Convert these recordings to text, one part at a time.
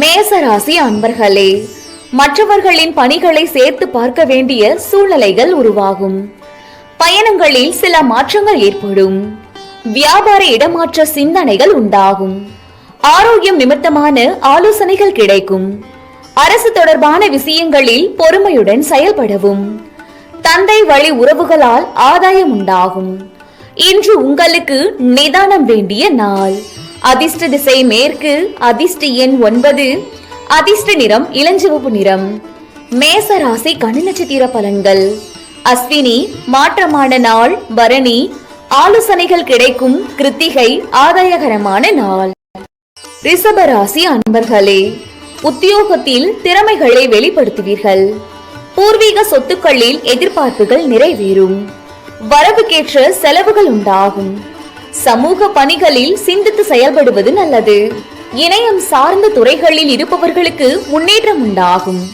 மேசராசி அன்பர்களே மற்றவர்களின் பணிகளை சேர்த்து பார்க்க வேண்டிய சூழ்நிலைகள் உருவாகும். பயணங்களில் சில மாற்றங்கள் ஏற்படும். வியாபார இடமாற்ற சிந்தனைகள் உண்டாகும். ஆரோக்கியம் நிமித்தமான ஆலோசனைகள் கிடைக்கும். அரசு தொடர்பான விஷயங்களில் பொறுமையுடன் செயல்படவும். தந்தை வழி உறவுகளால் ஆதாயம் உண்டாகும். இன்று உங்களுக்கு நிதானம் வேண்டிய நாள். அதிர்ஷ்ட திசை மேற்கு அதிர்ஷ்ட எண் ஒன்பது. அதிர்ஷ்ட நிறம் இளஞ்சிவப்பு நிறம். மேச ராசி கனி நட்சத்திர பலன்கள். அஸ்வினி மாற்றமான நாள் பரணி. ஆலோசனைகள் கிடைக்கும் கிருத்திகை ஆதாயகரமான நாள். ரிஷபராசி அன்பர்களே உத்தியோகத்தில் திறமைகளை வெளிப்படுத்துவீர்கள். பூர்வீக சொத்துக்களில் எதிர்பார்ப்புகள் நிறைவேறும். வரவுக்கேற்ற செலவுகள் உண்டாகும். சமூக பணிகளில் சிந்தித்து செயல்படுவது நல்லது. இணையம் சார்ந்த துறைகளில் இருப்பவர்களுக்கு முன்னேற்றம் உண்டாகும்.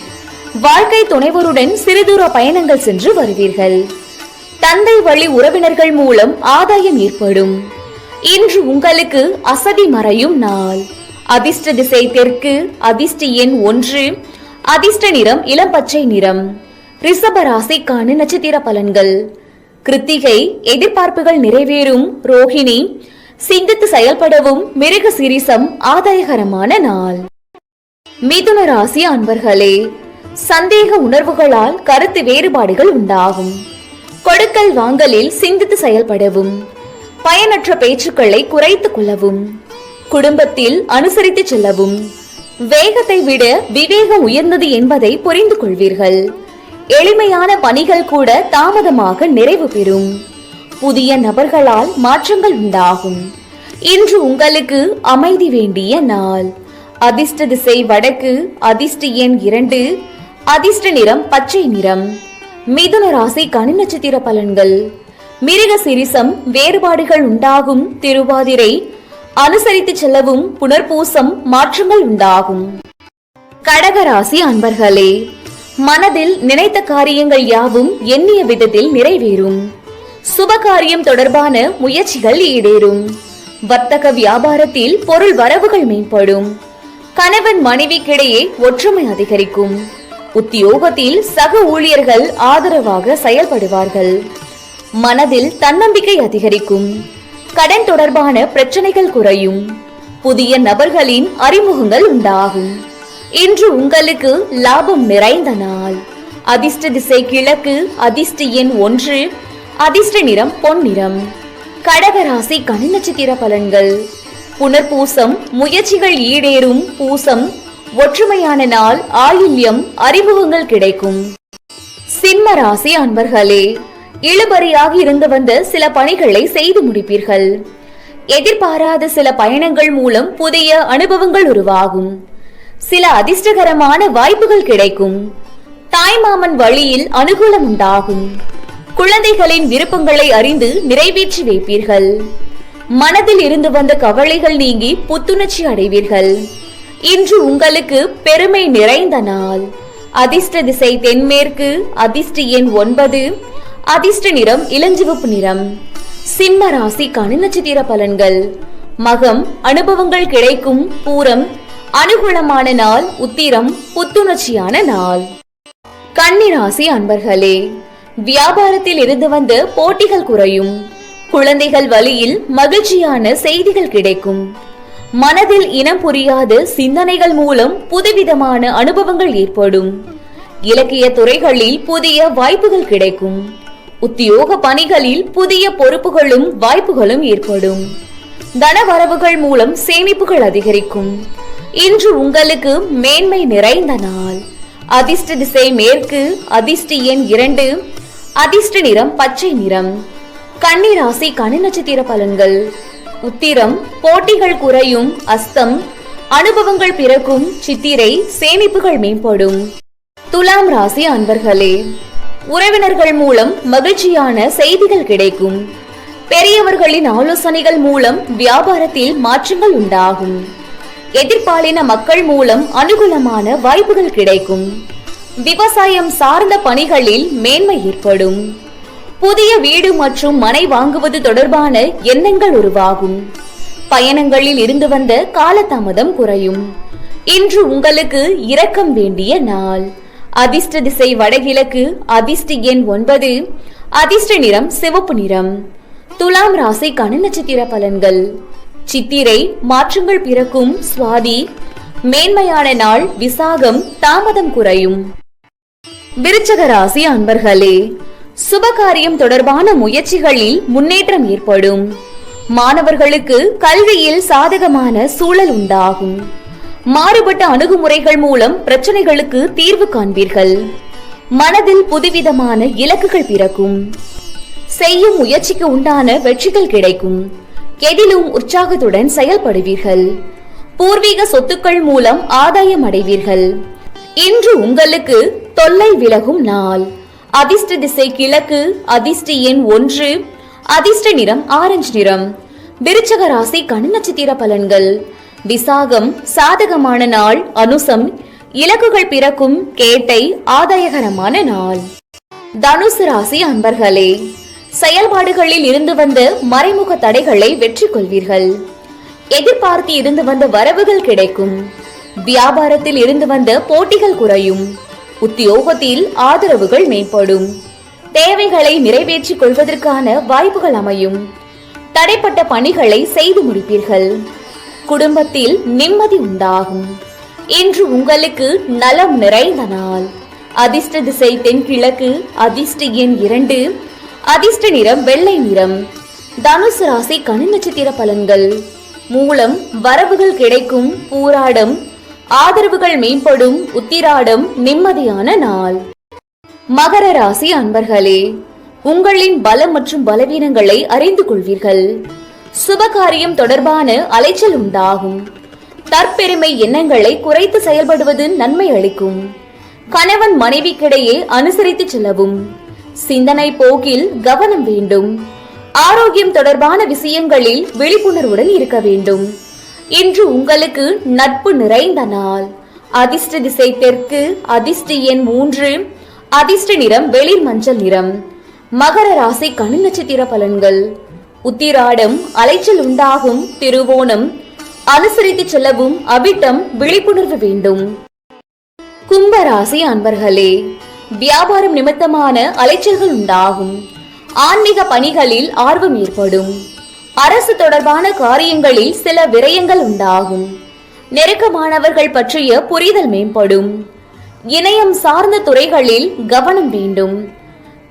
வாழ்க்கை துணைவருடன் சிறுதூர பயணங்கள் சென்று வருவீர்கள். தந்தை வழி உறவினர்கள் மூலம் ஆதாயம் ஏற்படும். இன்று உங்களுக்கு அசதி மறையும் நாள். அதிர்ஷ்ட திசை தெற்கு அதிர்ஷ்ட எண் ஒன்று அதிர்ஷ்ட நிறம் இளம் பச்சை நிறம். ரிஷப ராசிக்கான நட்சத்திர பலன்கள். கிருத்திகை எதிர்பார்ப்புகள் நிறைவேறும். ரோஹிணி சிந்தித்து செயல்படவும் மிருக சிரிசம் ஆதாயகரமான நாள். மிதுன ராசி அன்பர்களே சந்தேக உணர்வுகளால் கருத்து வேறுபாடுகள் உண்டாகும். கொடுக்கல் வாங்கலில் சிந்தித்து செயல்படவும். பயனற்ற பேச்சுக்களை குறைத்துக் கொள்ளவும். குடும்பத்தில் அனுசரித்து செல்லவும். வேகத்தை விட விவேகம் உயர்ந்தது என்பதை புரிந்து கொள்வீர்கள் எளிமையான பணிகள் கூட தாமதமாக நிறைவு பெறும். புதிய நபர்களால் மாற்றங்கள் உண்டாகும். இன்று உங்களுக்கு அமைதி வேண்டிய நாள். அதிர்ஷ்ட திசை வடக்கு அதிர்ஷ்ட எண் இரண்டு அதிர்ஷ்ட நிறம் பச்சை நிறம். மிதுன ராசி கனி நட்சத்திர பலன்கள். மிருக சிரிசம் வேறுபாடுகள் உண்டாகும். திருவாதிரை அனுசரித்து செல்லவும் புனர்பூசம் மாற்றங்கள் உண்டாகும். கடகராசி அன்பர்களே மனதில் நினைத்த காரியங்கள் யாவும் எண்ணிய விதத்தில் நிறைவேறும். சுபகாரியம் தொடர்பான முயற்சிகள் ஈடேறும். வர்த்தக வியாபாரத்தில் பொருள் வரவுகள் மேம்படும். கணவன் மனைவிக்கிடையே ஒற்றுமை அதிகரிக்கும். உத்தியோகத்தில் சக ஊழியர்கள் ஆதரவாக செயல்படுவார்கள். மனதில் தன்னம்பிக்கை அதிகரிக்கும். கடன் தொடர்பான பிரச்சனைகள் குறையும். புதிய நபர்களின் அறிமுகங்கள் உண்டாகும். இன்று உங்களுக்கு லாபம் நிறைந்த நாள். அதிர்ஷ்ட திசை கிழக்கு அதிர்ஷ்ட எண் ஒன்று அதிர்ஷ்ட நிறம் பொன்னிறம். கடகராசி கனி நட்சத்திர பலன்கள். புனர்பூசம் முயற்சிகள் ஈடேறும் பூசம் ஒற்றுமையான நாள் ஆயில்யம் அறிமுகங்கள் கிடைக்கும். சிம்ம ராசி அன்பர்களே இழுபறியாக இருந்து வந்த சில பணிகளை செய்து முடிப்பீர்கள். எதிர்பாராத சில பயணங்கள் மூலம் புதிய அனுபவங்கள் உருவாகும். சில அதிர்ஷ்டகரமான வாய்ப்புகள் கிடைக்கும். தாய்மாமன் வழியில் அனுகூலம் உண்டாகும். குழந்தைகளின் விருப்பங்களை அறிந்து நிறைவேற்றி வைப்பீர்கள். மனதில் இருந்து வந்த கவலைகள் நீங்கி புத்துணர்ச்சி அடைவீர்கள். இன்று உங்களுக்கு பெருமை நிறைந்த நாள். அதிர்ஷ்ட திசை தென்மேற்கு அதிர்ஷ்ட எண் ஒன்பது அதிர்ஷ்ட நிறம் இளஞ்சிவப்பு நிறம். சிம்ம ராசி கனி நட்சத்திர பலன்கள். மகம் அனுபவங்கள் கிடைக்கும் பூரம் அனுகூலமான நாள் உத்திரம் புத்துணர்ச்சியான நாள். கன்னிராசி அன்பர்களே வியாபாரத்தில் இருந்து வந்த போட்டிகள் குறையும். குழந்தைகள் வழியில் மகிழ்ச்சியான செய்திகள் கிடைக்கும். மனதில் இனம் புரியாத சிந்தனைகள் மூலம் புதுவிதமான அனுபவங்கள் ஏற்படும். இலக்கிய துறைகளில் புதிய வாய்ப்புகள் கிடைக்கும். உத்தியோக பணிகளில் புதிய பொறுப்புகளும் வாய்ப்புகளும் ஏற்படும். தனவரவுகள் மூலம் சேமிப்புகள் அதிகரிக்கும். இன்று உங்களுக்கு மேன்மை நிறைந்த நாள். அதிர்ஷ்ட திசை மேற்கு அதிர்ஷ்ட எண் இரண்டு அதிர்ஷ்ட நிறம் பச்சை நிறம். கன்னிராசி கனி நட்சத்திர பலன்கள். உத்திரம் போட்டிகள் குறையும் அஸ்தம் அனுபவங்கள் பிறக்கும் சித்திரை சேமிப்புகள் மேம்படும். துலாம் ராசி அன்பர்களே உறவினர்கள் மூலம் மகிழ்ச்சியான செய்திகள் கிடைக்கும். பெரியவர்களின் ஆலோசனைகள் மூலம் வியாபாரத்தில் மாற்றங்கள் உண்டாகும். எதிர்பாலின மக்கள் மூலம் அனுகூலமான வாய்ப்புகள் கிடைக்கும். விவசாயம் சார்ந்த பணிகளில் மேன்மை ஏற்படும். புதிய வீடு மற்றும் மனை வாங்குவது தொடர்பான எண்ணங்கள் உருவாகும். பயணங்களில் இருந்து வந்த காலதாமதம் குறையும். இன்று உங்களுக்கு இரக்கம் வேண்டிய நாள். அதிர்ஷ்ட திசை வடகிழக்கு அதிர்ஷ்ட எண் ஒன்பது அதிர்ஷ்ட நிறம் சிவப்பு நிறம். துலாம் ராசிக்கான நட்சத்திர பலன்கள். சித்திரை மாற்றங்கள் பிறக்கும் சுவாதி மேன்மையான நாள் விசாகம் தாமதம் குறையும். விருச்சக ராசி அன்பர்களே சுபகாரியம் தொடர்பான முயற்சிகளில் முன்னேற்றம் ஏற்படும். மாணவர்களுக்கு கல்வியில் சாதகமான சூழல் உண்டாகும். மாறுபட்ட அணுகுமுறைகள் மூலம் பிரச்சனைகளுக்கு தீர்வு காண்பீர்கள். மனதில் புதுவிதமான இலக்குகள் பிறக்கும். செய்யும் முயற்சிக்கு உண்டான வெற்றிகள் கிடைக்கும். எதிலும் உற்சாகத்துடன் செயல்படுவீர்கள். பூர்வீக சொத்துக்கள் மூலம் ஆதாயம் அடைவீர்கள். இன்று உங்களுக்கு தொல்லை விலகும் நாள். அதிர்ஷ்ட திசை கிழக்கு அதிர்ஷ்ட எண் ஒன்று அதிர்ஷ்ட நிறம் ஆரஞ்சு நிறம். விருச்சக ராசி கண் நட்சத்திர பலன்கள். விசாகம் சாதகமான நாள் அனுசம் இலக்குகள் பிறக்கும் கேட்டை ஆதாயகரமான நாள். தனுசு ராசி அன்பர்களே செயல்பாடுகளில் இருந்து வந்த மறைமுக தடைகளை வெற்றி கொள்வீர்கள். எதிர்பார்த்து இருந்து வந்த வரவுகள் கிடைக்கும். வியாபாரத்தில் இருந்து வந்த போட்டிகள் குறையும். உத்தியோகத்தில் ஆதரவுகள் மேம்படும். தேவைகளை நிறைவேற்றிக் கொள்வதற்கான வாய்ப்புகள் அமையும். தடைப்பட்ட பணிகளை செய்து முடிப்பீர்கள். குடும்பத்தில் நிம்மதி உண்டாகும். இன்று உங்களுக்கு நலம் நிறைந்த நாள் அதிர்ஷ்ட திசை தென்கிழக்கு அதிர்ஷ்ட எண் இரண்டு அதிர்ஷ்ட நிறம் வெள்ளை நிறம். தனுசு ராசி கனி நட்சத்திர பலன்கள். மூலம் வரவுகள் கிடைக்கும் பூராடம். ஆதரவுகள் மேம்படும் உத்திராடம் நிம்மதியான நாள். மகர ராசி அன்பர்களே உங்களின் பலம் மற்றும் பலவீனங்களை அறிந்து கொள்வீர்கள். சுபகாரியம் தொடர்பான அலைச்சல் உண்டாகும். தற்பெருமை எண்ணங்களை குறைத்து செயல்படுவது நன்மை அளிக்கும். கணவன் மனைவிக்கிடையே அனுசரித்து செல்லவும். சிந்தனை போக்கில் கவனம் வேண்டும். ஆரோக்கியம் தொடர்பான விஷயங்களில் விழிப்புணர்வுடன் இருக்க வேண்டும். இன்று உங்களுக்கு நட்பு நிறைந்த நாள். அதிர்ஷ்ட திசை தெற்கு அதிர்ஷ்ட எண் மூன்று அதிர்ஷ்ட நிறம் வெளிர் மஞ்சள் நிறம். மகர ராசி கனி நட்சத்திர பலன்கள். உத்திராடம் அலைச்சல் உண்டாகும் திருவோணம். அனுசரித்து செல்லவும் அபிட்டம் விழிப்புணர்வு வேண்டும். கும்பராசி அன்பர்களே வியாபாரம் நிமித்தமான அலைச்சல்கள் உண்டாகும். ஆன்மீக பணிகளில் ஆர்வம் ஏற்படும். அரசு தொடர்பான காரியங்களில் சில விரயங்கள் உண்டாகும். நெருக்கமானவர்கள் பற்றிய புரிதல் மேம்படும். இணையம் சார்ந்த துறைகளில் கவனம் வேண்டும்.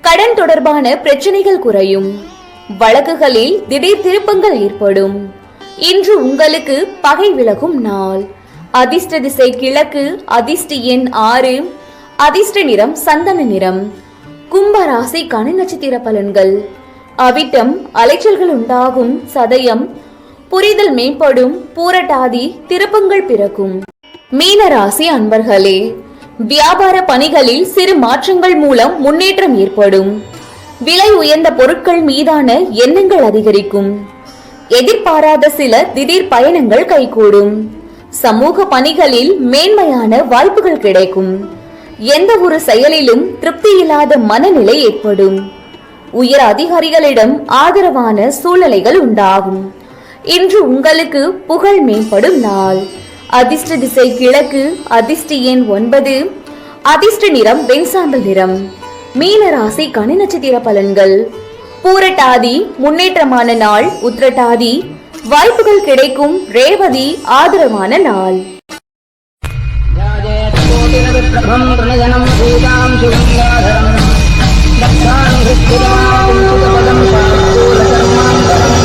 கடன் தொடர்பான பிரச்சனைகள் குறையும். வழக்குகளில் திடீர் திருப்பங்கள் ஏற்படும். இன்று உங்களுக்கு பகை விலகும் நாள். அதிர்ஷ்ட திசை கிழக்கு அதிர்ஷ்ட எண் ஆறு அதிர்ஷ்ட நிறம் சந்தன நிறம். கும்பராசி கனி நட்சத்திர பலன்கள். அவிட்டம் அலைச்சல்கள் உண்டாகும். சதயம் புரிதல் மேம்படும். பூரட்டாதி திருப்பங்கள் பிறக்கும். மீனராசி அன்பர்களே வியாபார பணிகளில் சிறு மாற்றங்கள் மூலம் முன்னேற்றம் ஏற்படும். விலை உயர்ந்த பொருட்கள் மீதான எண்ணங்கள் அதிகரிக்கும். எதிர்பாராத சில திடீர் பயணங்கள் கைகூடும். சமூக பணிகளில் மேன்மையான வாய்ப்புகள் கிடைக்கும். எந்த ஒரு செயலிலும் திருப்தி இல்லாத மனநிலை ஏற்படும். உயர் அதிகாரிகளிடம் ஆதரவான சூழ்நிலைகள் உண்டாகும். இன்று உங்களுக்கு புகழ் மேம்படும் நாள். அதிர்ஷ்ட திசை கிழக்கு அதிர்ஷ்ட எண் ஒன்பது அதிர்ஷ்ட நிறம் வெண்சாம்பல் நிறம். மீன ராசி கனி நட்சத்திர பலன்கள். பூரட்டாதி முன்னேற்றமான நாள் உத்திரட்டாதி. வாய்ப்புகள் கிடைக்கும் ரேவதி ஆதரவான நாள். प्रभं प्रणयनं सीतां सुगङ्गाधरम् दत्ताङ्गुतपदं शार्दूलकर्मान्तरम्